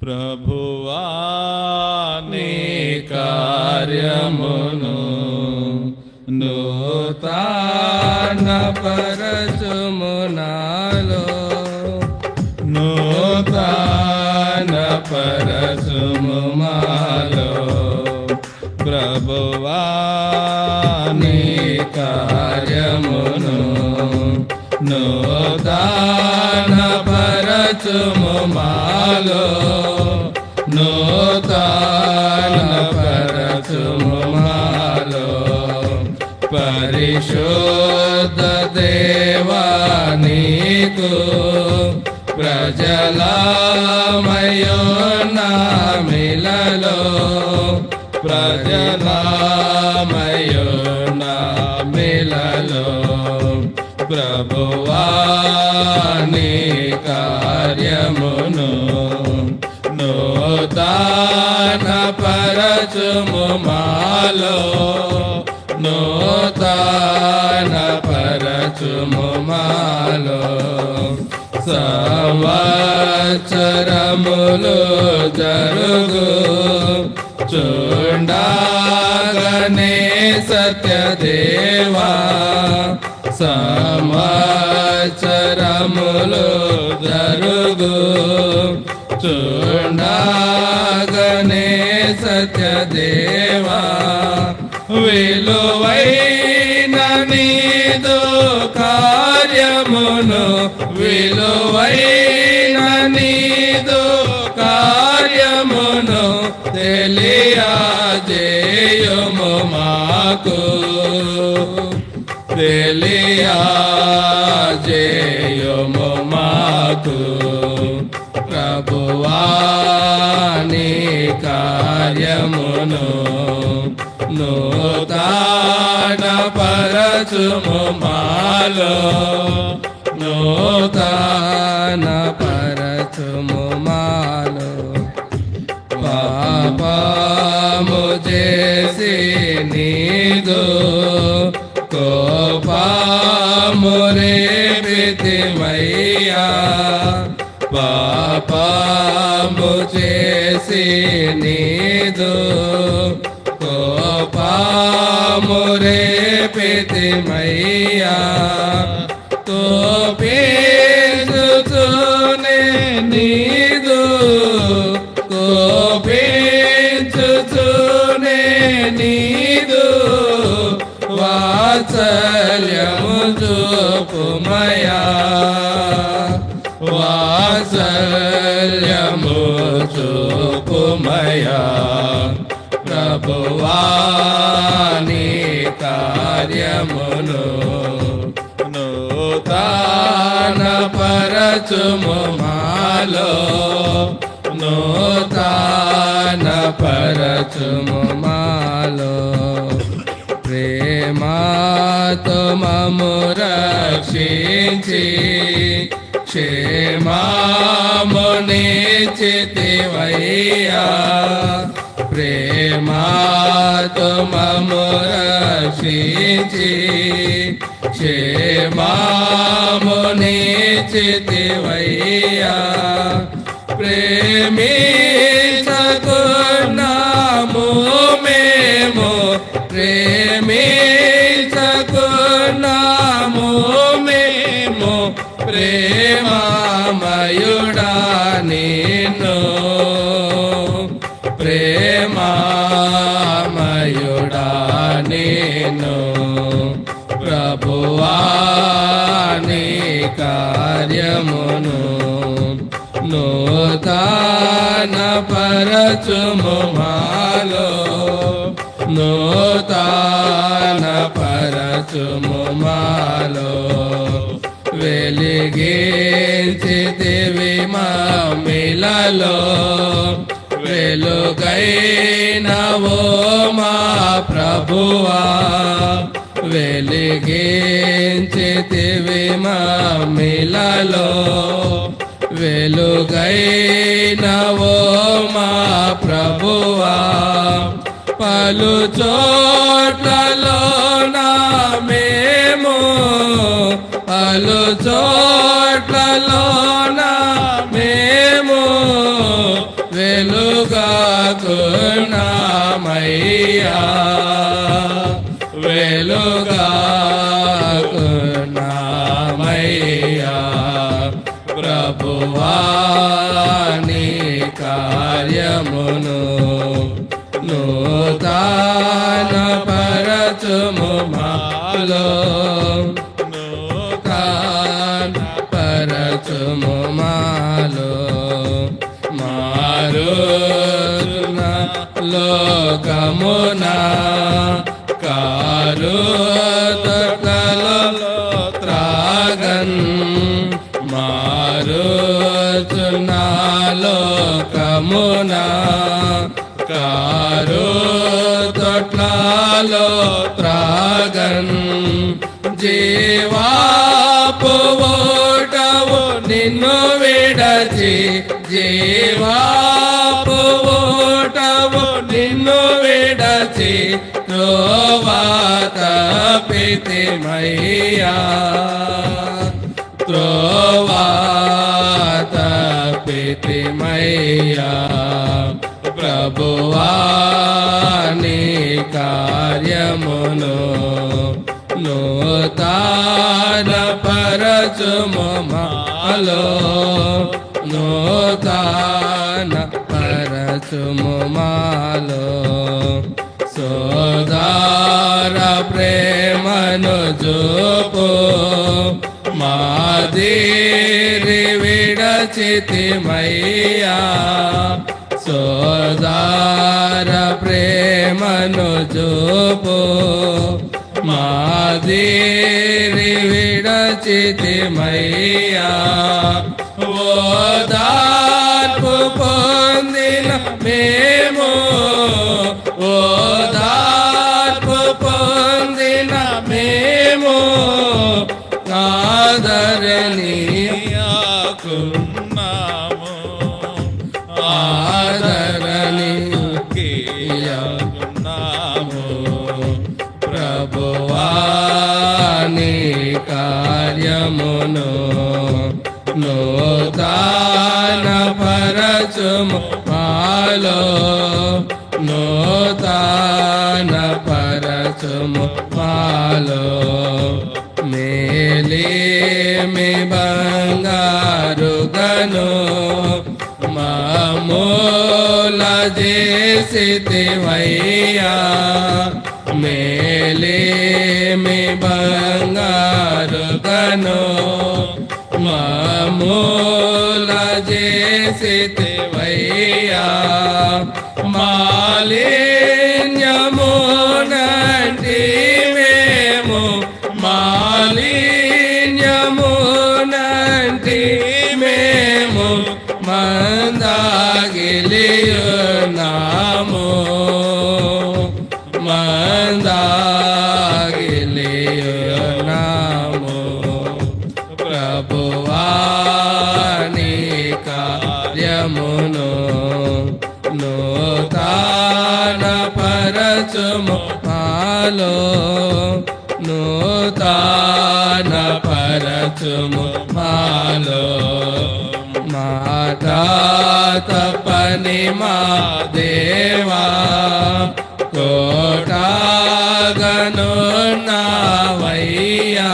ప్రభువా నీ కార్యమును నూతన పరచుమునాలో నూతన పరచుముమాలో ప్రభువా పరిశుద్ధ దేవానీకు ప్రజలమయో నామిలలో ప్రజలమయో నామిలలో ప్రభువాని కార్యమును నూతన పరచుము మాలో. నూతన పరచుము మాలో సంవత్సరములు జరుగు. చూండాగనే సత్యదేవా సంవత్సరములు జరుగు. చూండాగనే సత్యదేవా విలువైన కార్యమును విలువైన కార్యమును తెలియజేయుము మాకు. తెలియజేయుము మాకు. ప్రభువాని కార్యమును నూతన పరచుము మాలో. నూతన పరచుము మాలో. పాపము చేసి నీదు కోపము రేపితిమయ్యా. పాపము చేసి నీదు కోపము రేపితిమయ్యా కోపించుతూనే నీదు. కోపించుతూనే నీదు. వాత్సల్యము చూపుమయా వాత్సల్యము పరచుము మాలో నూతన పరచుము మాలో. ప్రేమాతో మము రక్షించి క్షేమాముని చితివయ్యా ప్రేమాతో మము రక్షించి క్షేమాముని చితివయ్యా ప్రేమించకున్నాము మేము ప్రేమించకున్నాము మేము ప్రేమామయుడా నిన్ను ప్రభువాని కార్యమును నూతన పరచుము మాలో. నూతన పరచుము మాలో. వెలిగించితివి మిలలో. వెలుగైనవో మా ప్రభువా. వెలిగించితివి మా మిలలో వెలుగైనవో మా ప్రభువా. పలు చోట్లలో నా మేము పలు చో ప్రభువాని కార్యమును నూతన పరచుము మాలో. నూతన పరచుము మాలో. మారున లోకమున కారు కారు తొట్లలో త్రాగన్ జీవాపు ఓటవు నిన్ను విడచి జీవాపు ఓటవు నిన్ను విడచి త్రోవాత పితిమయ్యా త్రోవాత కార్యమును నూతన పరచుము మాలో నూతన పరచుము మాలో సోదార ప్రేమను చూపు మాదిరి విడచితిమయ్యా సోదార ప్రేమ ప్రేమను చూపు. మాదిరి విడచితిమయ్యా. ఓదార్పు పొందిన మేము. ఓదార్పు పొందిన మేము. ఆదరణీయాకున్నాము నూతన పరచుము మాలో నూతన పరచుము మాలో మేలేమి బంగారు గను మామూల చేసితివయ్యా మేలేమి బంగారు గను మామూల చేసితివయ్యా మాలిన్యమునంటి ప్రభువాని కార్యమును నూతన పరచుము మాలో నూతన పరచుము మాలో మాట తపని మా దేవా. కోటాగను నావయ్యా.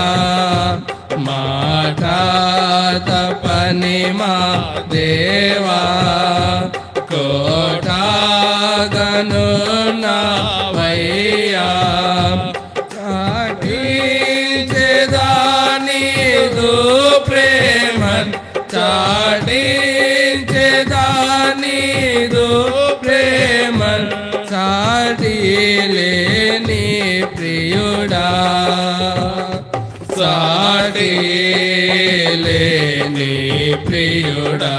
తపని దేవా. సాటిలేని ప్రియుడా.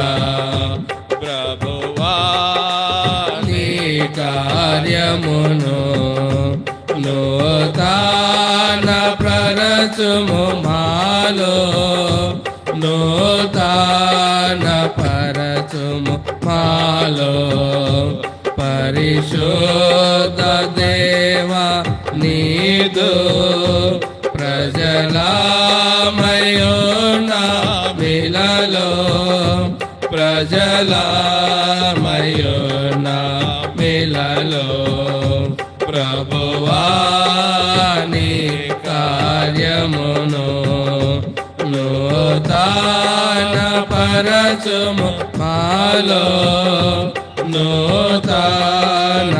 ప్రభువా నీ కార్యమును నూతన ప్రరచుము మాలో. నూతన పరచుము మాలో. పరిశోధ దేవా నీదో ప్రజలామయోనా మిలలో ప్రజలామయోనా మాలో ప్రభువాని కార్యమును నూతన పరచుము మాలో నూతన